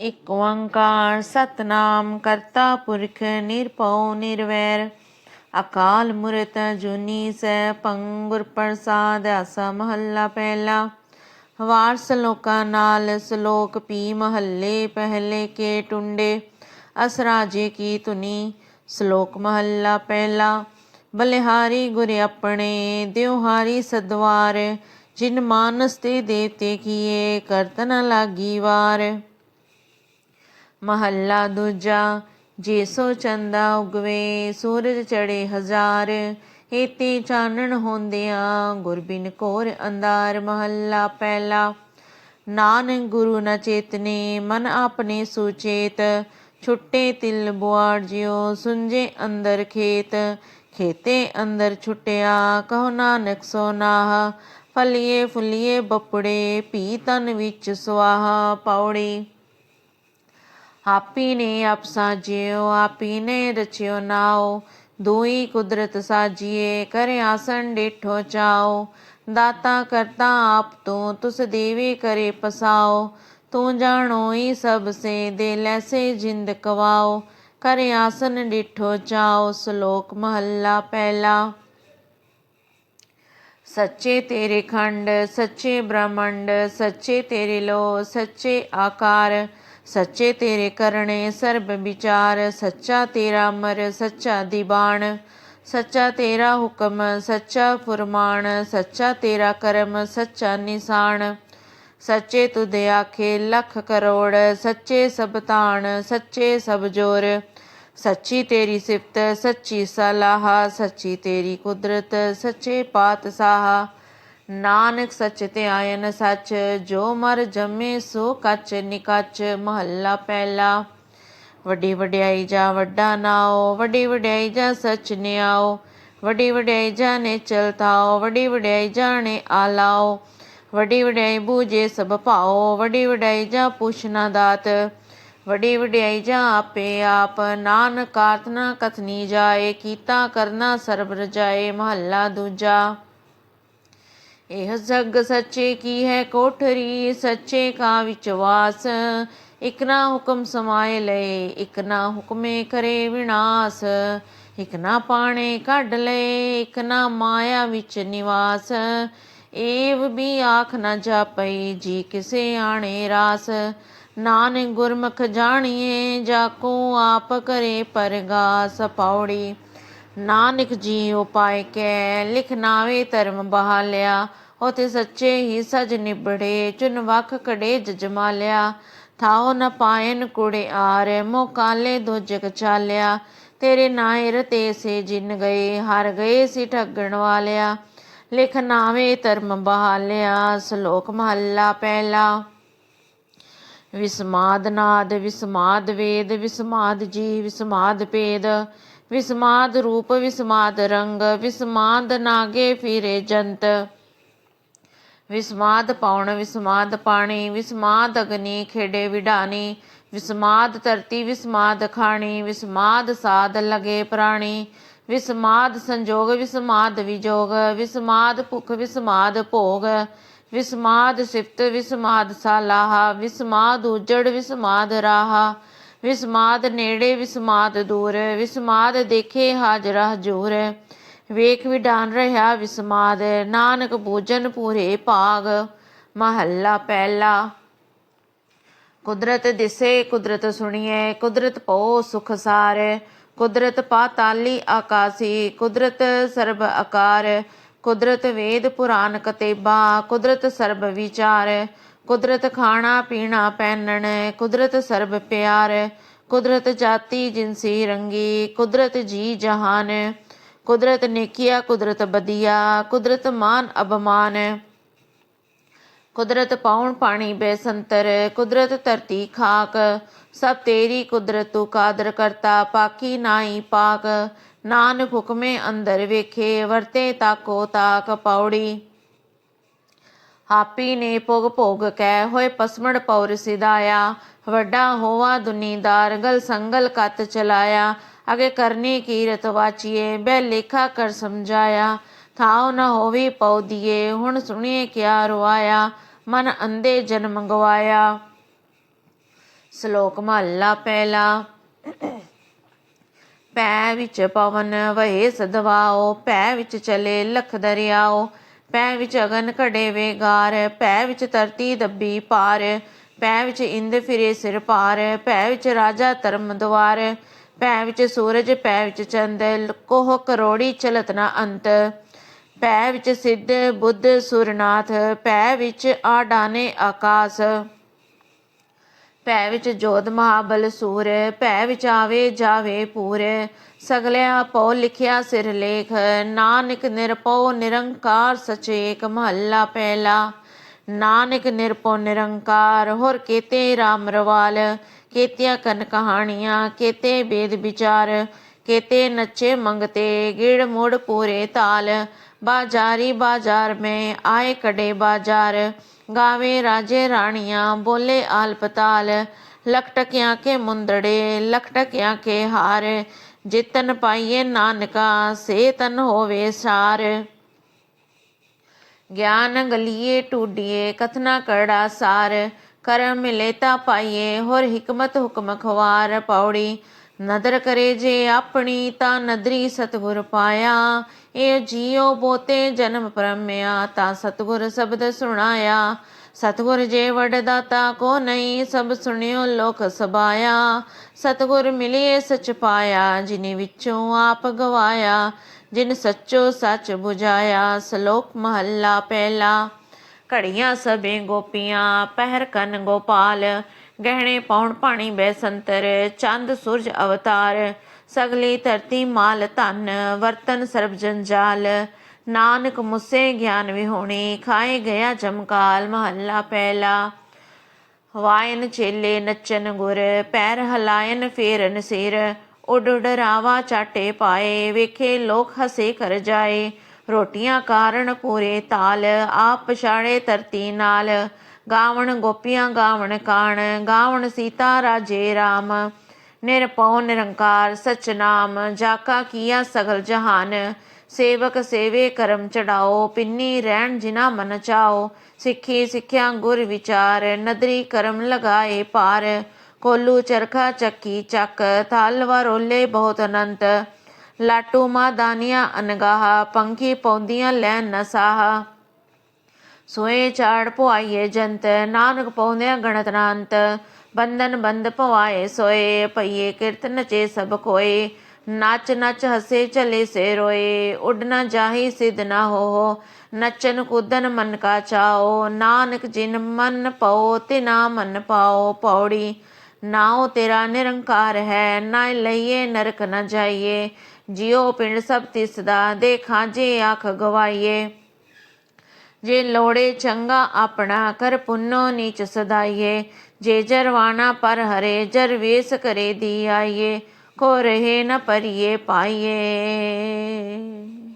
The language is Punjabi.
ਇਕ ਓੰਕਾਰ ਸਤਨਾਮ ਕਰਤਾ ਪੁਰਖ ਨਿਰਭਉ ਨਿਰਵੈਰ। ਅਕਾਲ ਮੂਰਤ ਜੁਨੀ ਸੈ ਪੰਗੁਰ ਪ੍ਰਸਾਦ ਆਸਾ ਮਹੱਲਾ ਪਹਿਲਾ। ਵਾਰ ਸਲੋਕਾਂ ਨਾਲ ਸ਼ਲੋਕ ਪੀ ਮਹੱਲੇ ਪਹਿਲੇ ਕੇ ਟੁੰਡੇ। ਅਸਰਾਜੇ ਕੀ ਤੁਨੀ ਸ਼ਲੋਕ ਮਹੱਲਾ ਪਹਿਲਾ। ਬਲਿਹਾਰੀ ਗੁਰ ਆਪਣੇ ਦਿਵਹਾਰੀ ਸਦਵਾਰ। ਜਿਨ ਮਾਨਸ ਤੇ ਦੇਵਤੇ ਕੀਏ ਕਰਤ ਨ ਲਾਗੀ ਵਾਰ। ਮਹੱਲਾ ਦੂਜਾ, ਜੇ ਸੋ ਚੰਦਾ ਉਗਵੇ, ਸੂਰਜ ਚੜੇ ਹਜ਼ਾਰ ਏਤੇ ਚਾਨਣ ਹੁੰਦਿਆਂ ਗੁਰਬਿਨ ਕੋਰ ਅੰਧਾਰ ਮਹੱਲਾ ਪਹਿਲਾ। ਨਾਨਕ ਗੁਰੂ ਨ ਚੇਤਨੇ, ਮਨ ਆਪਣੇ ਸੁਚੇਤ, ਛੁੱਟੇ ਤਿਲ ਬੁਆੜ ਜਿਉ ਸੁੰਜੇ ਅੰਦਰ ਖੇਤ, ਖੇਤੇ ਅੰਦਰ ਛੁੱਟਿਆ, ਕਹੋ ਨਾਨਕ ਸੋ ਨਾਹ, ਫਲੀਏ ਫੁਲੀਏ ਬਪੜੇ ਪੀ ਤਨ ਵਿੱਚ ਸੁਆਹਾ ਪੌੜੀ ਆਪੀ ਨੇ ਆਪ ਸਾਜਿਓ ਆਪੀ ਨੇ ਰਚਿਓ ਨਾਓ ਦੋਈ ਕੁਦਰਤ ਸਾਜੀਏ ਕਰੇ ਆਸਣ ਡੇਠੋ ਚਾਓ ਦਾਤਾ ਕਰਤਾ ਆਪ ਤੋਂ, ਤੁਸ ਦੇਵੇ ਕਰੇ ਪਸਾਓ ਤੂੰ ਜਾਣੋ ਹੀ ਸਭ ਸੇ ਦੇ ਲੈਸੇ ਜਿੰਦ ਕਵਾਓ ਕਰੇ ਆਸਨ ਡਿਠੋ ਚਾਓ ਸ਼ਲੋਕ ਮਹੱਲਾ ਪਹਿਲਾ। ਸੱਚੇ ਤੇਰੇ ਖੰਡ, ਸੱਚੇ ਬ੍ਰਹਮੰਡ, ਸੱਚੇ ਤੇਰੇ ਲੋ ਸੱਚੇ ਆਕਾਰ। ਸੱਚੇ ਤੇਰੇ ਕਰਨੇ ਸਰਬ ਵਿਚਾਰ, ਸੱਚਾ ਤੇਰਾ ਅਮਰ, ਸੱਚਾ ਦੀਬਾਨ। ਸੱਚਾ ਤੇਰਾ ਹੁਕਮ, ਸੱਚਾ ਫੁਰਮਾਨ, ਸੱਚਾ ਤੇਰਾ ਕਰਮ, ਸੱਚਾ ਨਿਸ਼ਾਨ। ਸੱਚੇ ਤੁਦੇ ਆਖੇ ਲੱਖ ਕਰੋੜ, ਸੱਚੇ ਸਭ ਤਾਣ, ਸੱਚੇ ਸਭ ਜੋਰ। ਸੱਚੀ ਤੇਰੀ ਸਿਫਤ, ਸੱਚੀ ਸਲਾਹ, ਸੱਚੀ ਤੇਰੀ ਕੁਦਰਤ, ਸੱਚੇ ਪਾਤਸ਼ਾਹ। ਨਾਨਕ ਸੱਚ ਤੇ ਆਇਨ ਸੱਚ, ਜੋ ਮਰ ਜੰਮੇ ਸੋ ਕੱਚ ਨਿਕਚ, ਮਹੱਲਾ ਪਹਿਲਾ। ਵੱਡੀ ਵਡਿਆਈ ਜਾ ਵੱਡਾ ਨਾਓ ਵੱਡੀ ਵਡਿਆਈ ਜਾ ਸੱਚ ਨਿਆਓ। ਵੱਡੀ ਵਡਿਆਈ ਜਾ ਨੇ ਚਲਤਾਓ ਵੱਡੀ ਵਡਿਆਈ ਜਾਣੇ ਆਲਾਓ। ਵੱਡੀ ਵਡਿਆਈ ਬੂਝੇ ਸਭ ਭਾਓ, ਵੱਡੀ ਵਡਿਆਈ ਜਾ ਪੁੱਛਣਾ ਦਾਤ। ਵੱਡੀ ਵਡਿਆਈ ਜਾ ਆਪੇ ਆਪ, ਨਾਨਕ ਆਤਨਾ ਕਥਨੀ ਜਾਏ, ਕੀਤਾ ਕਰਨਾ ਸਰਬ ਰਜਾਏ, ਮਹੱਲਾ ਦੂਜਾ। ਇਹ ਜਗ ਸੱਚੇ ਕੀ ਹੈ, ਕੋਠਰੀ ਸੱਚੇ ਕਾ ਵਿਚਵਾਸ ਇਕ ਨਾ ਹੁਕਮ ਸਮਾਏ ਲਏ, ਇਕ ਨਾ ਹੁਕਮੇ ਕਰੇ ਵਿਨਾਸ਼। ਇਕ ਨਾ ਪਾਣੇ ਕੱਢ ਲਏ, ਇਕ ਨਾ ਮਾਇਆ ਵਿੱਚ ਨਿਵਾਸ। ਏਵ ਵੀ ਆਖ ਨਾ ਜਾਪਈ, ਜੀ ਕਿਸੇ ਆਣੇ ਰਾਸ। ਨਾਨਕ ਗੁਰਮੁਖ ਜਾਣੀਏ ਜਾ ਕੋ ਆਪ ਕਰੇ ਪਰਗਾਸ। ਪੌੜੀ ਨਾਨਕ ਜੀ ਉਪਾਇ ਕੈ, ਲਿਖ ਨਾਵੇ ਧਰਮ ਬਹਾਲਿਆ। ਉਤੇ ਸੱਚੇ ਹੀ ਸਜ ਨਿਬੜੇ ਚੁਨ ਵਖ ਕੜੇ ਜਜਮਾਲਿਆ ਥਾਉ ਨ ਪਾਇਨ ਕੁੜੇ ਆਰੇ ਮੋ ਕਾਲੇ ਦੋ ਚਾਲਿਆ। ਤੇਰੇ ਨਾਏ ਰਤੇ ਸੇ ਜਿਨ ਗਏ, ਹਰ ਗਏ ਸੀ ਠੱਗਣ ਵਾਲਿਆ। ਲਿਖ ਨਾਵੇ ਧਰਮ ਬਹਾਲਿਆ, ਸ਼ਲੋਕ ਮਹੱਲਾ ਪਹਿਲਾ। ਵਿਸਮਾਦ ਨਾਦ, ਵਿਸਮਾਦ ਵੇਦ, ਵਿਸਮਾਦ ਜੀ ਵਿਸਮਾਦ ਪੇਦ ਵਿਸਮਾਦ ਰੂਪ ਵਿਸਮਾਦ ਰੰਗ, ਵਿਸਮਾਦ ਨਾਗੇ ਫਿਰੇ ਜੰਤ। ਵਿਸਮਾਦ ਪੌਣ ਵਿਸਮਾਦ ਪਾਣੀ, ਵਿਸਮਾਦ ਅਗਨੀ ਖੇੜੇ ਵਿਡਾਨੀ। ਵਿਸਮਾਦ ਧਰਤੀ, ਵਿਸਮਾਦ ਖਾਣੀ, ਵਿਸਮਾਦ ਸਾਧ ਲਗੇ ਪ੍ਰਾਣੀ। ਵਿਸਮਾਦ ਸੰਜੋਗ, ਵਿਸਮਾਦ ਵਿਜੋਗ, ਵਿਸਮਾਦ ਭੁਖ, ਵਿਸਮਾਦ ਭੋਗ। ਵਿਸਮਾਦ ਸਿਫਤ, ਵਿਸਮਾਦ ਸਾਲਾਹ, ਵਿਸਮਾਦ ਉਜੜ, ਵਿਸਮਾਦ ਰਾਹਾ। ਵਿਸਮਾਦ ਨੇੜੇ, ਵਿਸਮਾਦ ਦੂਰ, ਵਿਸਮਾਦ ਦੇਖੇ ਹਾਜ਼ਰਾ ਹਜੂਰ। ਵੇਖ ਵਿਡਾਨ ਰਹਾ ਵਿਸਮਾਦ, ਨਾਨਕ ਭੋਜਨ ਪੂਰੇ ਭਾਗ, ਮਹੱਲਾ ਪਹਿਲਾ। ਕੁਦਰਤ ਦਿਸੇ, ਕੁਦਰਤ ਸੁਣੀਏ, ਕੁਦਰਤ ਪਉ ਸੁਖ ਸਾਰੇ। ਕੁਦਰਤ ਪਾਤਾਲੀ ਆਕਾਸੀ, ਕੁਦਰਤ ਸਰਬ ਆਕਾਰ ਕੁਦਰਤ ਵੇਦ ਪੁਰਾਨ ਕਤੇਬਾ, ਕੁਦਰਤ ਸਰਬ ਵਿਚਾਰ। ਕੁਦਰਤ ਖਾਣਾ ਪੀਣਾ ਪਹਿਨਣ, ਕੁਦਰਤ ਸਰਬ ਪਿਆਰ, ਕੁਦਰਤ ਜਾਤੀ ਜਿਨਸੀ ਰੰਗੀ, ਕੁਦਰਤ ਜੀ ਜਹਾਨ, ਕੁਦਰਤ ਨੇਕੀਆ, ਕੁਦਰਤ ਬਦੀਆ, ਕੁਦਰਤ ਮਾਨ ਅਬਮਾਨ ਕੁਦਰਤ ਪਾਉਣ ਪਾਣੀ ਬੇਸੰਤਰ, ਕੁਦਰਤ ਧਰਤੀ ਖਾਕ, ਸਭ ਤੇਰੀ ਕੁਦਰਤ ਤੂੰ ਕਾਦਰ ਕਰਤਾ, ਪਾਕੀ ਨਾਹੀ ਪਾਕ, ਨਾਨਕ ਹੁਕਮੇ ਅੰਦਰ ਵੇਖੇ, ਵਰਤੇ ਤਾਕੋ ਤਾਕ ਪੌੜੀ। ਆਪੀ ਨੇ ਭੋਗ ਭੋਗ ਕਹਿ ਹੋਏ ਪਸਮੜ ਪੌਰ ਸਿਦਾਇਆ ਵੱਡਾ ਹੋਵਾ ਦੁਨੀਦਾਰ, ਗਲ ਸੰਗਲ ਕਤ ਚਲਾਇਆ। ਅਗੇ ਕਰਨੀ ਕੀਰਤ ਵਾਚੀਏ ਬੈ ਲੇਖਾ ਕਰ ਸਮਝਾਇਆ। ਥਾਉ ਨ ਹੋਵੀ ਪਉਦੀਏ, ਹੁਣ ਸੁਣੀਏ ਕਿਆ ਰੁਆਇਆ। ਮਨ ਅੰਦੇ ਜਨਮ ਗਵਾਇਆ ਸ਼ਲੋਕ ਮਹੱਲਾ ਪਹਿਲਾ। ਪੈ ਵਿੱਚ ਪਵਨ, ਵਹੇ ਸਦਵਾਓ, ਪੈ ਵਿੱਚ ਚਲੇ ਲਖ ਦਰਿਆਓ। ਪੈ ਵਿੱਚ ਅਗਨ ਘੜੇ ਵੇਗਾਰ ਪੈ ਵਿੱਚ ਧਰਤੀ ਦੱਬੀ ਪਾਰ, ਪੈ ਵਿੱਚ ਇੰਦ ਫਿਰੇ ਸਿਰ ਪਾਰ, ਪੈ ਵਿੱਚ ਰਾਜਾ ਧਰਮ ਦਵਾਰ ਪੈ ਵਿੱਚ ਸੂਰਜ, ਪੈ ਵਿੱਚ ਚੰਦ, ਕੋਹ ਕਰੋੜੀ ਚਲਤ ਨਾ ਅੰਤ। ਪੈ ਵਿੱਚ ਸਿੱਧ ਬੁੱਧ ਸੁਰਨਾਥ, ਪੈ ਵਿੱਚ ਆਡਾਨੇ ਆਕਾਸ। ਭੈ ਵਿੱਚ ਜੋਧ ਮਹਾਬਲ ਸੂਰ, ਭੈ ਵਿੱਚ ਆਵੇ ਜਾਵੇ ਪੂਰ। ਸਗਲਿਆ ਪਉ ਲਿਖਿਆ ਸਿਰ ਲੇਖ, ਨਾਨਕ ਨਿਰਪਉ ਨਿਰੰਕਾਰ ਸਚੇਕ ਮਹੱਲਾ ਪਹਿਲਾ। ਨਾਨਕ ਨਿਰਪਉ ਨਿਰੰਕਾਰ, ਹੋਰ ਕੀਤੇ RAM ਰਵਾਲ। ਕੀਤਿਆਂ ਕਨ ਕਹਾਣੀਆਂ, ਕੇਤੇ ਬੇਦ ਵਿਚਾਰ। ਕੀਤੇ ਨੱਚੇ ਮੰਗਤੇ, ਗਿੜ ਮੁੜ ਪੂਰੇ ਤਾਲ। ਬਾਜ਼ਾਰੀ ਬਾਜ਼ਾਰ ਮੈਂ, ਆਏ ਕੜੇ ਬਾਜ਼ਾਰ। ਗਾਵੇ ਰਾਜੇ ਰਾਣੀਆਂ, ਬੋਲੇ ਆਲਪਤਾਲ। ਲਖਟਕਿਆਂ ਕੇ ਮੁੰਦੜੇ, ਲਖਟਕਿਆਂ ਕੇ ਹਾਰ। ਜਿਤਨ ਪਾਈਏ ਨਾਨਕਾ ਸੇ ਤਨ ਹੋਵੇ ਸਾਰ। ਗਿਆਨ ਗਲੀਏ ਟੂਡੀਏ, ਕਥਨਾ ਕਰੜਾ ਸਾਰ। ਕਰਮ ਮਿਲੇਤਾ ਪਾਈਏ, ਹੋਰ ਹਕਮਤ ਹੁਕਮ ਖਵਾਰ। ਪੌੜੀ ਨਦਰ ਕਰੇ ਜੇ ਆਪਣੀ ਤਾਂ ਨਦਰੀ ਸਤਗੁਰ ਪਾਇਆ। ਇਹ ਜੀਉ ਬੋਤੇ ਜਨਮ ਪਰਮਿਆ ਤਾਂ ਸਤਗੁਰ ਸ਼ਬਦ ਸੁਣਾਇਆ। ਸਤਗੁਰ ਜੇ ਵਡਦਾਤਾ ਕੋ ਨਹੀਂ, ਸਭ ਸੁਣਿਓ ਲੋਕ ਸਬਾਇਆ। ਸਤਗੁਰ ਮਿਲਿਏ ਸਚ ਪਾਇਆ, ਜਿਨੇ ਵਿੱਚੋਂ ਆਪ ਗਵਾਇਆ। ਜਿਨ ਸੱਚੋ ਸੱਚ 부ਝਾਇਆ ਸ਼ਲੋਕ ਮਹੱਲਾ ਪਹਿਲਾ। ਘੜੀਆਂ ਸਭੇ ਗੋਪੀਆਂ ਪਹਿਰ ਕਨ ਗੋਪਾਲ। ਗਹਿਣੇ ਪਾਉਣ ਪਾਣੀ ਬੈਸੰਤਰ, ਚੰਦ ਸੂਰਜ ਅਵਤਾਰ, ਸਗਲੀ ਧਰਤੀ ਮਾਲ ਧਨ, ਵਰਤਨ ਸਰਬ ਜੰਜਾਲ। ਨਾਨਕ ਮੁਸੇ ਗਿਆਨ ਵਿਹੋਣੀ, ਖਾਏ ਗਿਆ ਜਮਕਾਲ ਮਹੱਲਾ ਪਹਿਲਾ। ਵਾਇਨ ਚੇਲੇ ਨੱਚਨ ਗੁਰ, ਪੈਰ ਹਲਾਇਨ ਫੇਰਨ ਸਿਰ। ਉਡ ਉੱਡ ਰਾਵਾ ਚਾਟੇ ਪਾਏ, ਵੇਖੇ ਲੋਕ ਹਸੇ ਕਰ ਜਾਏ। ਰੋਟੀਆਂ ਕਾਰਨ ਪੂਰੇ ਤਾਲ, ਆਪ ਪਛਾੜੇ ਧਰਤੀ ਨਾਲ। ਗਾਵਣ ਗੋਪੀਆਂ ਗਾਵਣ ਕਾਣ, ਗਾਵਣ ਸੀਤਾ ਰਾਜੇ RAM ਨਿਰਪਉ ਨਿਰੰਕਾਰ ਸਚਨਾਮ ਜਾਕਾ ਕੀਆ ਸਗਲ ਜਹਾਨ। ਸੇਵਕ ਸੇਵੇ ਕਰਮ ਚੜਾਓ, ਪਿੰਨੀ ਰਹਿਣ ਜਿਨਾ ਮਨ ਚਾਓ। ਸਿੱਖੀ ਸਿੱਖਿਆ ਗੁਰ ਵਿਚਾਰ, ਨਦਰੀ ਕਰਮ ਲਗਾਏ ਪਾਰ ਕੋਲੂ ਚਰਖਾ ਚੱਕੀ ਚੱਕ, ਥਲ ਰੋਲੇ ਬਹੁਤ ਅਨੰਤ। ਲਾਟੂ ਮਾ ਦਾਨੀਆਂ ਅਨਗਾਹ, ਪੰਖੀ ਪੌਂਦੀਆਂ ਲੈ ਨਸਾਹ ਸੋਏ ਚਾੜ ਪੁਆਈਏ ਜੰਤ, ਨਾਨਕ ਪਉੰਦਿਆਂ ਗਣਤ ਨਾ ਬੰਧਨ ਬੰਦ ਪਵਾਏ ਸੋਏ ਪਈਏ ਕਿਰਤ ਨਚੇ ਸਭ ਕੋਏ ਨੱਚ ਨੱਚ ਹਸੇ ਚਲੇ ਸੇ ਰੋਏ, ਉੱਡ ਨਾ ਜਾਹੀ ਸਿਧ ਨਾ ਹੋ ਨੱਚਨ ਕੁਦਨ ਮਨ ਕਾ ਚਾਓ, ਨਾਨਕ ਜਿਨ ਮਨ ਪਉ ਤਿਨਾ ਮਨ ਪਾਓ ਪੌੜੀ। ਨਾਉ ਤੇਰਾ ਨਿਰੰਕਾਰ ਹੈ, ਨਾ ਲਈਏ ਨਰਕ ਨਾ ਜਾਈਏ। ਜਿਉ ਪਿੰਡ ਸਭ ਤਿਸ ਦਾ ਦੇਖਾਂ ਜੇ ਆਖ ਗਵਾਈਏ। ਜੇ ਲੋੜੇ ਚੰਗਾ ਆਪਣਾ ਕਰ ਪੁੰਨੋ ਨੀਚ ਸਦਾਈਏ, ਜੇ ਜਰਵਾਣਾ ਪਰ ਹਰੇ ਜਰ ਵੇਸ ਕਰੇ ਦੀ ਆਈਏ ਕੋ ਰਹੇ ਨ ਪਰਿਏ ਪਾਈਏ।